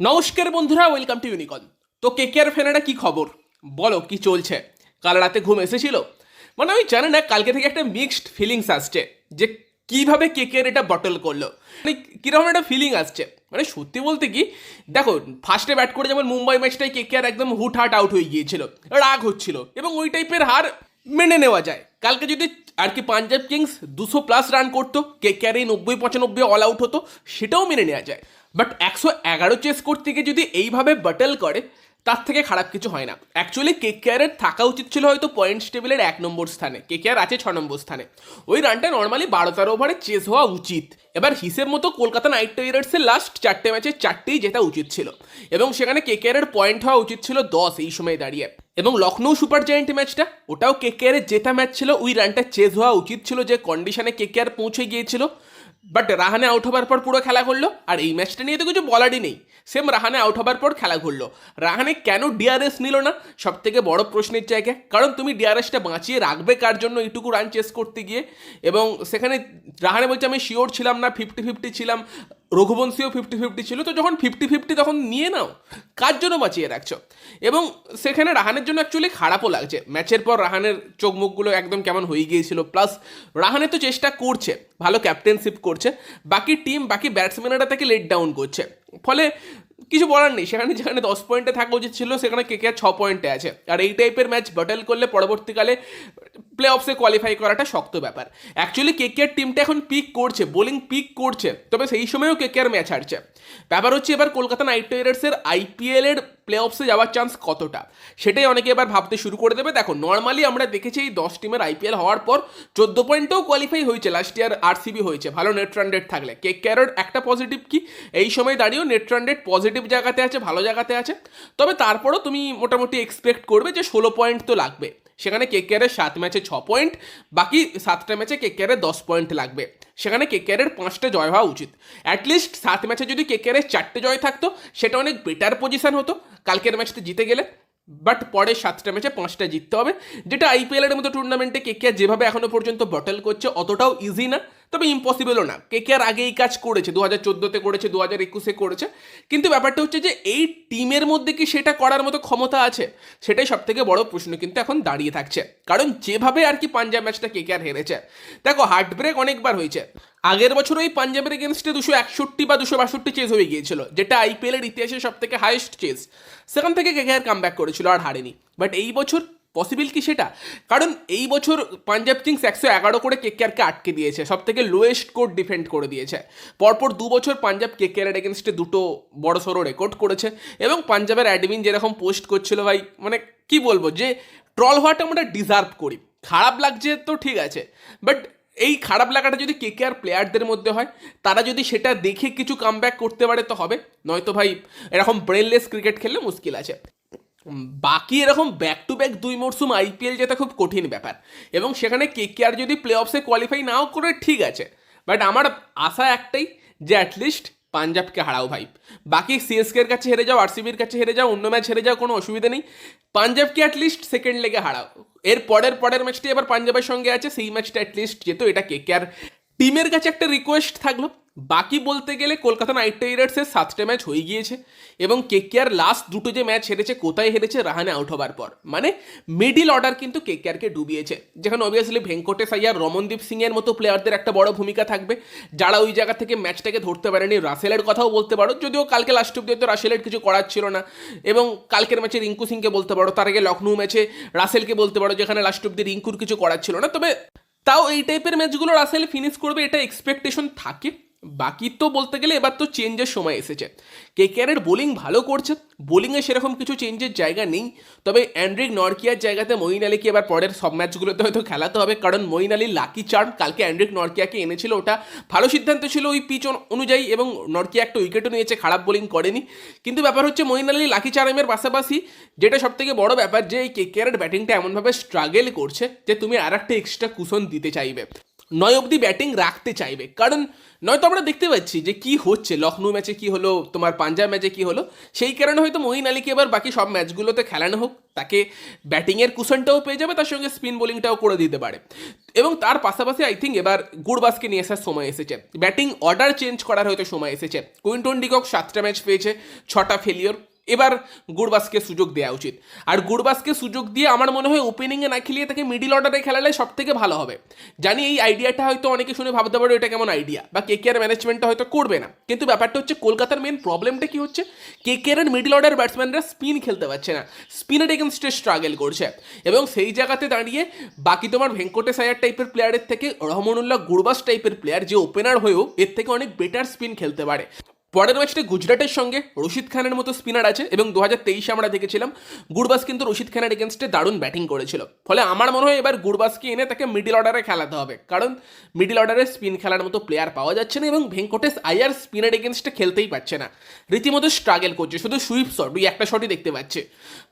নমস্কার বন্ধুরা welcome to ইউনিকন তো কে কে আর ফ্যানেরা কি খবর? বলো, কি চলছে? কাল রাতে ঘুম এসেছিল? মানে আমি জানি না, কালকে থেকে একটা মিক্সড ফিলিংস আসছে যে কীভাবে কে কে এটা বটল করল। মানে কীরকম একটা ফিলিং আসছে? মানে সত্যি বলতে কি, দেখো ফার্স্টে ব্যাট করে যেমন মুম্বাই ম্যাচটাই কে আর একদম হুট হাট আউট হয়ে গিয়েছিল, রাগ হচ্ছিল, এবং ওই টাইপের হার মেনে নেওয়া যায়। কালকে যদি আর কি পাঞ্জাব কিংস দুশো প্লাস রান করতো, কে আর এই নব্বই, পঁচানব্বই অল আউট হতো, সেটাও মেনে নেওয়া যায়। বাট একশো এগারো চেস করতে গিয়ে যদি এইভাবে বাটল করে, তার থেকে খারাপ কিছু হয় না। অ্যাকচুয়ালি কে কেয়ারের থাকা উচিত ছিল হয়তো পয়েন্টস টেবিলের এক নম্বর স্থানে। কে কেয়ার আছে ছ নম্বর স্থানে। ওই রানটা নর্মালি বারো তেরো ওভারে চেস হওয়া উচিত। এবার হিসেব মতো কলকাতা নাইট রাইডার্সের লাস্ট চারটে ম্যাচে চারটেই জেতা উচিত ছিল। এবং সেখানে কে কেয়ারের পয়েন্ট হওয়া উচিত ছিল দশ এই সময় দাঁড়িয়ে। এবং লখনৌ সুপার জায়েন্ট ম্যাচটা ওটাও কে কেয়ারের জেতা ম্যাচ ছিল। ওই রানটা চেস হওয়া উচিত ছিল যে কন্ডিশনে কে কেয়ার পৌঁছে গিয়েছিল। বাট রাহানে আউট হবার পর পুরো খেলা করল আর এই ম্যাচটা নিয়ে তো কিছু বলারই নেই। সেম রাহানে আউট হবার পর খেলা ঘুরলো। রাহানে কেন ডিআরএস নিল না? সব থেকে বড় প্রশ্নের জায়গা। কারণ তুমি ডিআরএসটা বাঁচিয়ে রাখবে কার জন্য এইটুকু রান চেস করতে গিয়ে? এবং সেখানে রাহানে বলছে, আমি শিওর ছিলাম না ফিফটি ফিফটি ছিলাম। রঘুবংশীও ফিফটি ফিফটি ছিল, তো যখন ফিফটি ফিফটি তখন নিয়ে নাও, কার জন্য বাঁচিয়ে রাখছো? এবং সেখানে রাহানের জন্য অ্যাকচুয়ালি খারাপও লাগছে। ম্যাচের পর রাহানের চোখ মুখগুলো একদম কেমন হয়ে গিয়েছিল। প্লাস রাহানে তো চেষ্টা করছে, ভালো ক্যাপ্টেনশিপ করছে, বাকি টিম বাকি ব্যাটসম্যানেরা তাকে লেট ডাউন করছে। ফলে কিছু বলার নেই। সেখানে যেখানে দশ পয়েন্টে থাকা উচিত ছিল, সেখানে কে কে ছ পয়েন্টে আছে। আর এই টাইপের ম্যাচ ব্যাটেল করলে পরবর্তীকালে প্লে অফসে কোয়ালিফাই করাটা শক্ত ব্যাপার। অ্যাকচুয়ালি কে কে টিমটা এখন পিক করছে বোলিং পিক করছে। তবে সেই সময়ও কে কে আর ম্যাচ হারছে। ব্যাপার হচ্ছে এবার কলকাতা নাইট রাইডার্সের আইপিএলের প্লে অফসে যাওয়ার চান্স কতটা? সেটাই অনেকে এবার ভাবতে শুরু করে দেবে। দেখো নর্মালি আমরা দেখেছি এই দশ টিমের আইপিএল হওয়ার পর চোদ্দ পয়েন্টেও কোয়ালিফাই হয়েছে। লাস্ট ইয়ার আরসিবি হয়েছে। ভালো নেট রান রেট থাকলে। কে ক্যারোর একটা পজিটিভ কি? এই সময় দাঁড়িয়েও নেট রান রেট পজিটিভ জায়গাতে আছে, ভালো জায়গাতে আছে। তবে তারপরও তুমি মোটামুটি এক্সপেক্ট করবে যে ষোলো পয়েন্ট তো লাগবে। সেখানে কে কেয়ারের সাত ম্যাচে ছ পয়েন্ট বাকি সাতটা ম্যাচে কে কেয়ারের দশ পয়েন্ট লাগবে। সেখানে কে কেয়ারের পাঁচটা জয় হওয়া উচিত। অ্যাটলিস্ট সাত ম্যাচে যদি কে কেয়ারের চারটে জয় থাকতো, সেটা অনেক বেটার পজিশন হতো। কালকের ম্যাচটা জিতে গেলে। বাট পরে সাতটা ম্যাচে পাঁচটা জিততে হবে। যেটা আইপিএলের মতো টুর্নামেন্টে কে কে যেভাবে এখনও পর্যন্ত বটল করছে, অতটাও ইজি না। তবে ইম্পসিবলও না। কে কে আর আগে এই কাজ করেছে? দু হাজার চোদ্দোতে করেছে দু হাজার একুশে করেছে। কিন্তু ব্যাপারটা হচ্ছে যে, এই টিমের মধ্যে কি সেটা করার মতো ক্ষমতা আছে? সেটাই সব থেকে বড় প্রশ্ন কিন্তু এখন দাঁড়িয়ে থাকছে। কারণ যেভাবে আর কি পাঞ্জাব ম্যাচটা কে কে আর হেরেছে। দেখো হার্ট ব্রেক অনেকবার হয়েছে। আগের বছর ওই পাঞ্জাবের এগেনস্টে দুশো একষট্টি বা দুশো বাষট্টি চেজ হয়ে গিয়েছিল, যেটা আইপিএলের ইতিহাসে সব থেকে হাইয়েস্ট চেজ সেখান থেকে কে কে আর কাম ব্যাক করেছিল আর হারেনি। বাট এই বছর পসিবল কি সেটা? কারণ এই বছর পাঞ্জাব কিংস একশো এগারো করে কেকেআরকে আটকে দিয়েছে সব থেকে লোয়েস্ট কোড ডিফেন্ড করে দিয়েছে। পরপর দু বছর পাঞ্জাব কেকেআর এগেনস্টে দুটো বড় সড়ো রেকর্ড করেছে এবং পাঞ্জাবের অ্যাডমিন যেরকম পোস্ট করছিল ভাই মানে কি বলব যে ট্রল হওয়াটা আমরা ডিজার্ভ করি। খারাপ লাগছে তো ঠিক আছে বাট এই খারাপ লাগাটা যদি কে আর প্লেয়ারদের মধ্যে হয়, তারা যদি সেটা দেখে কিছু কামব্যাক করতে পারে তো হবে, নয়তো ভাই এরকম ব্রেনলেস ক্রিকেট খেললে মুশকিল আছে। বাকি এরকম ব্যাক টু ব্যাক দুই মরশুম আইপিএল যেটা খুব কঠিন ব্যাপার। এবং সেখানে কে কে আর যদি প্লে অফসে কোয়ালিফাই নাও করে ঠিক আছে। বাট আমার আশা একটাই যে অ্যাটলিস্ট পাঞ্জাবকে হারাও ভাই। বাকি সিএসকে এর কাছে হেরে যাও আরসিবির কাছে হেরে যাও, অন্য ম্যাচ হেরে যাও, কোনো অসুবিধা নেই। পাঞ্জাবকে অ্যাটলিস্ট সেকেন্ড লেগে হারাও। এর পরের পরের ম্যাচটি এবার পাঞ্জাবের সঙ্গে আছে, সেই ম্যাচটা অ্যাটলিস্ট যেত, এটা কে কে আর টিমের কাছে একটা রিকোয়েস্ট থাকল। বাকি বলতে গেলে কলকাতা নাইট রাইডার্সের সাতটা ম্যাচ হয়ে গিয়েছে এবং কে কে আর লাস্ট দুটো যে ম্যাচ হেরেছে, কোথায় হেরেছে রাহানে আউট হবার পর। মানে মিডিল অর্ডার কিন্তু কে কে আরকে ডুবিয়েছে। যেখানে অবভিয়াসলি ভেঙ্কটেশ আইয়ার রমনদীপ সিং এর মতো প্লেয়ারদের একটা বড় ভূমিকা থাকবে। যারা ওই জায়গা থেকে ম্যাচটাকে ধরতে পারেনি, রাসেলের কথাও বলতে পারো। যদিও কালকে লাস্ট অব্দি হয়তো রাসেলের কিছু করার ছিল না। এবং কালকের ম্যাচে রিঙ্কু সিংকে বলতে পারো, তার আগে লখনৌ ম্যাচে রাসেলকে বলতে পারো, যেখানে লাস্ট অব্দি রিঙ্কুর কিছু করার ছিল না। তবে তাও এই টাইপের ম্যাচগুলো রাসেল ফিনিশ করবে, এটা এক্সপেকটেশন থাকে। বাকি তো বলতে গেলে এবার তো চেঞ্জের সময় এসেছে। কে কেয়ারের বোলিং ভালো করছে বোলিংয়ে সেরকম কিছু চেঞ্জের জায়গা নেই, তবে অ্যান্ড্রিক নরকিয়ার জায়গাতে মঈন আলীকে এবার পরের সব ম্যাচগুলোতে হয়তো খেলাতে হবে, কারণ মঈন আলী লাকি চার্ম কালকে অ্যান্ড্রিক নরকিয়াকে এনেছিল ওটা। ভালো সিদ্ধান্ত ছিল ওই পিচ অনুযায়ী, এবং নরকিয়া একটা উইকেটও নিয়েছে, খারাপ বোলিং করেনি। কিন্তু ব্যাপার হচ্ছে মঈন আলী লাকি চার্মের পাশাপাশি যেটা সব থেকে বড় ব্যাপার, যে এই কে কেয়ারের ব্যাটিংটা এমনভাবে স্ট্রাগেল করছে, যে তুমি আর একটা এক্সট্রা কুশন দিতে চাইবে। নয় অবধি ব্যাটিং রাখতে চাইবে। কারণ নয়তো আমরা দেখতে পাচ্ছি যে কি হচ্ছে লখনৌ ম্যাচে কি হলো, তোমার পাঞ্জাব ম্যাচে কি হলো, সেই কারণে হয়তো মহিন আলীকে এবার বাকি সব ম্যাচগুলোতে খেলানো হোক। তাকে ব্যাটিংয়ের কুশনটাও পেয়ে যাবে, তার সঙ্গে স্পিন বোলিংটাও করে দিতে পারে। এবং তার পাশাপাশি আই থিঙ্ক এবার গুড়বাসকে নিয়ে আসার সময় এসেছে। ব্যাটিং অর্ডার চেঞ্জ করার হয়তো সময় এসেছে। কুইন্টন ডিকক সাতটা ম্যাচ পেয়েছে, ছটা ফেলিওর এবার গুরবাসকে সুযোগ দেওয়া উচিত। আর গুরবাসকে সুযোগ দিয়ে আমার মনে হয় ওপেনিংয়ে না খেলিয়ে তাকে মিডিল অর্ডারে খেলালে সব থেকে ভালো হবে। জানি এই আইডিয়াটা হয়তো অনেকে শুনে ভাবতে পারে এটা কেমন আইডিয়া বা কে কে আর ম্যানেজমেন্টটা হয়তো করবে না। কিন্তু ব্যাপারটা হচ্ছে কলকাতার মেন প্রবলেমটা কি হচ্ছে? K K R middle order ব্যাটসম্যানরা spin খেলতে পারছে না। স্পিনের এগেনস্টে স্ট্রাগল করছে। এবং সেই জায়গাতে দাঁড়িয়ে বাকি তোমার ভেঙ্কটেশ আয়ার টাইপের প্লেয়ারের থেকে রহমানুল্লাহ গুরবাস টাইপের প্লেয়ার যে ওপেনার হয়েও এর থেকে অনেক বেটার স্পিন খেলতে পারে। পরের ম্যাচটি গুজরাটের সঙ্গে রশিদ খানের মতো স্পিনার আছে এবং দু হাজার তেইশে আমরা দেখেছিলাম গুরবাস কিন্তু রশিদ খানের এগেনস্টে দারুণ ব্যাটিং করেছিল। ফলে আমার মনে হয় এবার গুরবাসকে এনে তাকে মিডিল অর্ডারে খেলাতে হবে। কারণ মিডিল অর্ডারে স্পিন খেলার মতো প্লেয়ার পাওয়া যাচ্ছে না এবং ভেঙ্কটেশ আয়ার স্পিনের এগেনস্টে খেলতেই পারছে না। রীতিমতো স্ট্রাগল করছে। শুধু সুইপ শট ওই একটা শটই দেখতে পাচ্ছে।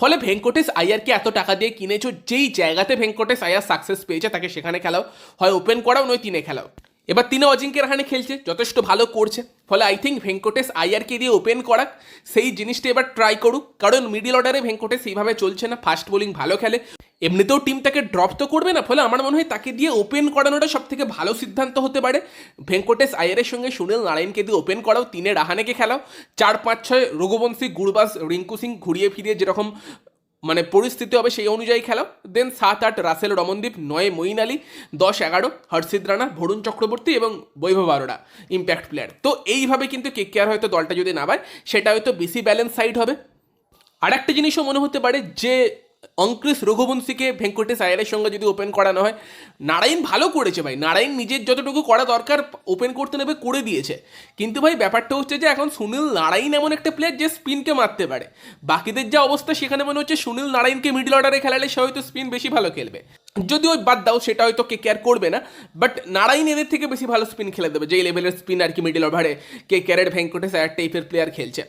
ফলে ভেঙ্কটেশ আয়ারকে এত টাকা দিয়ে কিনেছো, যেই জায়গাতে ভেঙ্কটেশ আয়ার সাকসেস পেয়েছে তাকে সেখানে খেলাও। হয় ওপেন করাও, নয় তিনে খেলাও। এবার তিনে অজিঙ্ক্য রাহানে খেলছে, যথেষ্ট ভালো করছে। ফলে আই থিঙ্ক ভেঙ্কটেশ আইয়ারকে দিয়ে ওপেন করাক, সেই জিনিসটা এবার ট্রাই করুক। কারণ মিডিল অর্ডারে ভেঙ্কটেশ সেইভাবে চলছে না ফাস্ট বোলিং ভালো খেলে। এমনিতেও টিম তাকে ড্রপ তো করবে না, ফলে আমার মনে হয় তাকে দিয়ে ওপেন করানোটা সব থেকে ভালো সিদ্ধান্ত হতে পারে। ভেঙ্কটেশ আয়ারের সঙ্গে সুনীল নারায়ণকে দিয়ে ওপেন করাও তিনে রাহানেকে খেলাও। চার পাঁচ ছয় রঘুবংশী, গুরবাস, রিঙ্কু সিং ঘুরিয়ে ফিরিয়ে যেরকম মানে পরিস্থিতি হবে সেই অনুযায়ী খেলাও। দেন সাত আট রাসেল রমনদীপ, নয় মঈন আলী, দশ এগারো হর্ষিদ রানা ভরুণ চক্রবর্তী এবং বৈভব আরোরা ইম্প্যাক্ট প্লেয়ার তো এইভাবে কিন্তু কে কেয়ার হয়তো দলটা যদি নামায়, সেটা হয়তো বেশি ব্যালেন্স সাইড হবে। আর একটা জিনিসও মনে হতে পারে যে অঙ্কৃশ রঘুবংশীকে ভেঙ্কটেশ আয়ারের সঙ্গে যদি ওপেন করানো হয়, নারায়ণ ভালো করেছে ভাই। নারায়ণ নিজের যতটুকু করা দরকার ওপেন করতে নেবে, করে দিয়েছে। কিন্তু ভাই, ব্যাপারটা হচ্ছে যে এখন সুনীল নারায়ণ এমন একটা প্লেয়ার যে স্পিনকে মারতে পারে। বাকিদের যা অবস্থা, সেখানে মনে হচ্ছে সুনীল নারায়ণকে মিডল অর্ডারে খেলালে সে হয়তো স্পিন বেশি ভালো খেলবে। যদি ওই বাদ দাও, সেটা হয়তো কে কেয়ার করবে না বাট নারায়ণ এদের থেকে বেশি ভালো স্পিন খেলে দেবে, যেই লেভেলের স্পিন আর কি মিডল ওভারে কে ক্যারেট ভেঙ্কটেশ আয়ার টাইপের প্লেয়ার খেলছে।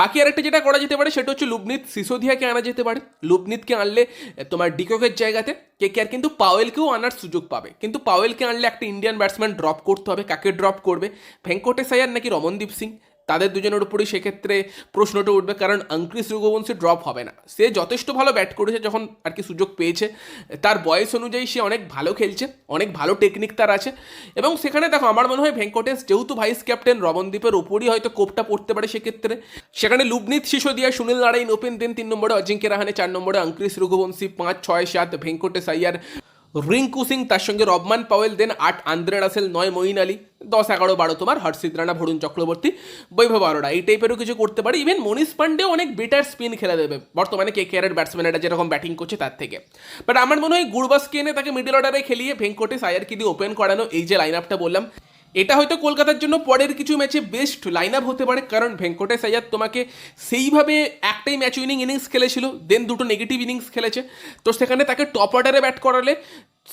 বাকি আরেকটা যেটা করা যেতে পারে, সেটা হচ্ছে লুবনিত সিসোদিয়াকে আনা যেতে পারে। লুবনিতকে আনলে তোমার ডিককের জায়গাতে কে কে আর কিন্তু পাওয়েলকেও আনার সুযোগ পাবে। কিন্তু পাওয়েলকে আনলে একটা ইন্ডিয়ান ব্যাটসম্যান ড্রপ করতে হবে, কাকে ড্রপ করবে? ভেঙ্কটেশ আয়ার নাকি রমনদীপ সিং? তাদের দুজনের উপরই সেক্ষেত্রে প্রশ্নটা উঠবে, কারণ অঙ্কৃশ রঘুবংশী ড্রপ হবে না। সে যথেষ্ট ভালো ব্যাট করেছে যখন আর কি সুযোগ পেয়েছে। তার বয়স অনুযায়ী সে অনেক ভালো খেলছে, অনেক ভালো টেকনিক তার আছে। এবং সেখানে দেখো, আমার মনে হয় ভেঙ্কটেশ যেহেতু ভাইস ক্যাপ্টেন রমনদীপের উপরই হয়তো কোপটা পড়তে পারে সেক্ষেত্রে। সেখানে লুবনিত শিশোদিয়া সুনীল নারায়ণ ওপেন দেন তিন নম্বরে, অজিঙ্ক্য রাহানে চার নম্বরে অঙ্কৃশ রঘুবংশী পাঁচ, ছয়, সাত, ভেঙ্কটেশ আইয়ার রিঙ্কু সিং তার সঙ্গে রবমান পাওয়েল দেন আট আন্দ্রে রাসেল, নয় মঈন আলী, দশ এগারো বারো তোমার হর্ষিত রানা ভরুণ চক্রবর্তী, বৈভব আরোড়া এই টাইপেরও কিছু করতে পারে। ইভেন মনীষ পান্ডে অনেক বেটার স্পিন খেলা দেবে। বর্তমানে কে কেয়ারের ব্যাটসম্যানেরা যেরকম ব্যাটিং করছে তার থেকে। বাট আমার মনে হয় গুরবাসকে এনে তাকে মিডল অর্ডারে খেলিয়ে ভেঙ্কটেশ আয়ারকে দিয়ে ওপেন করানো, এই যে লাইন আপটা বললাম এটা হয়তো কলকাতার জন্য পরের কিছু ম্যাচে বেস্ট লাইন আপ হতে পারে। কারণ ভেঙ্কটেশ আয়ার তোমাকে সেইভাবে একটাই ম্যাচ উইনিং ইনিংস খেলেছিল দেন দুটো নেগেটিভ ইনিংস খেলেছে। তো সেখানে তাকে টপ অর্ডারে ব্যাট করালে,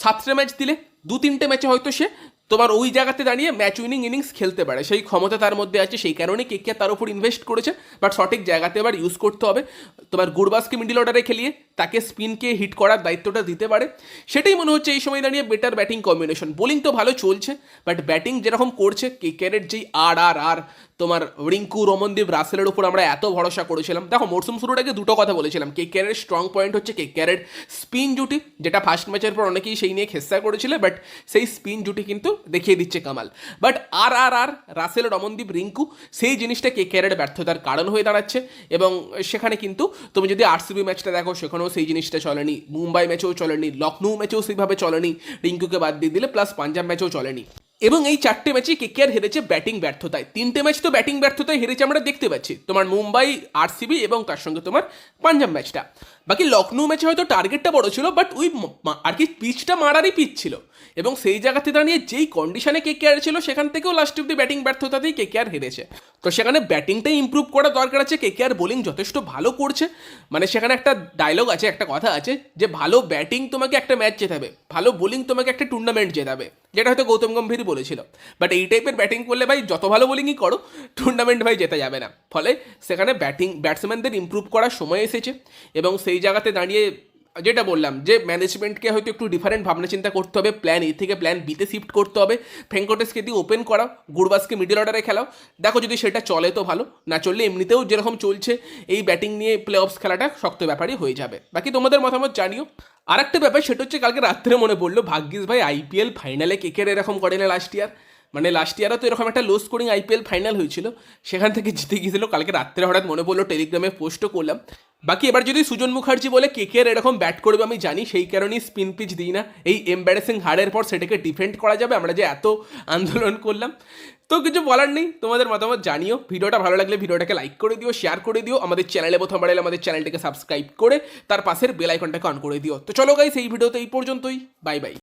সাতটা ম্যাচ দিলে, দু তিনটে ম্যাচে হয়তো সে তোমার ওই জায়গাতে দাঁড়িয়ে ম্যাচ উইনিং ইনিংস খেলতে পারে। সেই ক্ষমতা তার মধ্যে আছে, সেই কারণে কে কে তার উপর ইনভেস্ট করেছে বাট সঠিক জায়গাতে এবার ইউজ করতে হবে। তোমার গুরবাসকে মিডিল অর্ডারে খেলিয়ে তাকে স্পিনকে হিট করার দায়িত্বটা দিতে পারে। সেটাই মনে হচ্ছে এই সময় দাঁড়িয়ে বেটার ব্যাটিং কম্বিনেশন বোলিং তো ভালো চলছে বাট ব্যাটিং যেরকম করছে কে কেয়ারের যেই আর আর আর তোমার রিঙ্কু, রমনদীপ, রাসেলের উপর আমরা এত ভরসা করেছিলাম। দেখো, মরসুম আগে দুটো কথা বলেছিলাম। কে কেয়ারের স্ট্রং পয়েন্ট হচ্ছে কে কেয়ারের স্পিন জুটি যেটা ফার্স্ট ম্যাচের পর অনেকেই সেই নিয়ে খেসা করেছিল বাট সেই স্পিন জুটি কিন্তু দেখিয়ে দিচ্ছে কামাল। বাট আর আর আর রাসেল, রমনদীপ, রিঙ্কু, সেই জিনিসটা কে কেয়ারের ব্যর্থতার কারণ হয়ে দাঁড়াচ্ছে। এবং সেখানে কিন্তু তুমি যদি আরসিবি ম্যাচটা দেখো, সেখানেও সেই জিনিসটা চলেনি, মুম্বাই ম্যাচেও চলেনি লখনৌ ম্যাচেও সেইভাবে চলেনি, রিঙ্কুকে বাদ দিয়ে দিলে প্লাস পাঞ্জাব ম্যাচেও চলেনি। এবং এই চারটে ম্যাচে কেকেআর হেরেছে ব্যাটিং ব্যর্থতায়। তিনটে ম্যাচ তো ব্যাটিং ব্যর্থতায় হেরেছে আমরা দেখতে পাচ্ছি। তোমার মুম্বাই আরসিবি এবং তার সঙ্গে তোমার পাঞ্জাব ম্যাচটা বাকি লখনৌ ম্যাচে হয়তো টার্গেটটা বড় ছিল বাট ওই আর কি পিচটা মারারই পিচ ছিল। এবং সেই জায়গাতে দাঁড়িয়ে যেই কন্ডিশনে কে কেয়ার ছিল, সেখান থেকেও লাস্ট অব্দি ব্যাটিং ব্যর্থতাতেই কে কেয়ার হেরেছে। তো সেখানে ব্যাটিংটাই ইম্প্রুভ করা দরকার আছে। কে কেয়ার বোলিং যথেষ্ট ভালো করছে। মানে সেখানে একটা ডায়লগ আছে, একটা কথা আছে, যে ভালো ব্যাটিং তোমাকে একটা ম্যাচ জেতাবে, ভালো বোলিং তোমাকে একটা টুর্নামেন্ট জেতাবে। যেটা হয়তো গৌতম গম্ভীর বলেছিল। বাট এই টাইপের ব্যাটিং করলে ভাই যত ভালো বোলিংই করো টুর্নামেন্ট ভাই জেতা যাবে না। ফলে সেখানে ব্যাটিং ব্যাটসম্যানদের ইম্প্রুভ করার সময় এসেছে এবং সেই জায়গাতে দাঁড়িয়ে যেটা বললাম, যে ম্যানেজমেন্টকে হয়তো একটু ডিফারেন্ট ভাবনা চিন্তা করতে হবে প্ল্যান এ থেকে প্ল্যান বিতে শিফট করতে হবে। ভেঙ্কটেশকে দিয়ে ওপেন করাও গুরবাসকে মিডল অর্ডারে খেলাও। দেখো যদি সেটা চলে তো ভালো, না চললে এমনিতেও যেরকম চলছে, এই ব্যাটিং নিয়ে প্লে অফস খেলাটা শক্ত ব্যাপারই হয়ে যাবে। বাকি তোমাদের মতামত জানিও। আর একটা ব্যাপার, সেটা হচ্ছে কালকে রাত্রে মনে পড়ল, ভাগ্যিস ভাই আইপিএল ফাইনালে কেকের এরকম করে না লাস্ট ইয়ার মানে লাস্ট ইয়ারও তো এরকম একটা লো স্কোরিং আইপিএল ফাইনাল হয়েছিল, সেখান থেকে জিতে গিয়েছিল। কালকে রাত্রে হঠাৎ মনে পড়ল টেলিগ্রামে পোস্টও করলাম। বাকি এবার যদি সুজন মুখার্জি বলে কেকের এরকম ব্যাট করবে আমি জানি, সেই কারণেই স্পিন পিচ দিই না। এই এম্বারেসিং হারের পর সেটাকে ডিফেন্ড করা যাবে, আমরা যে এত আন্দোলন করলাম। তো কিছু বলার নেই, তোমাদের মতামত জানিও। ভিডিওটা ভালো লাগলে ভিডিওটাকে লাইক করে দিও শেয়ার করে দিও। আমাদের চ্যানেলে প্রথমবার এলে আমাদের চ্যানেলটাকে সাবস্ক্রাইব করে, তার পাশের বেল আইকনটাকে অন করে দিও। তো চলো গাইস এই ভিডিওতে এই পর্যন্তই। Bye bye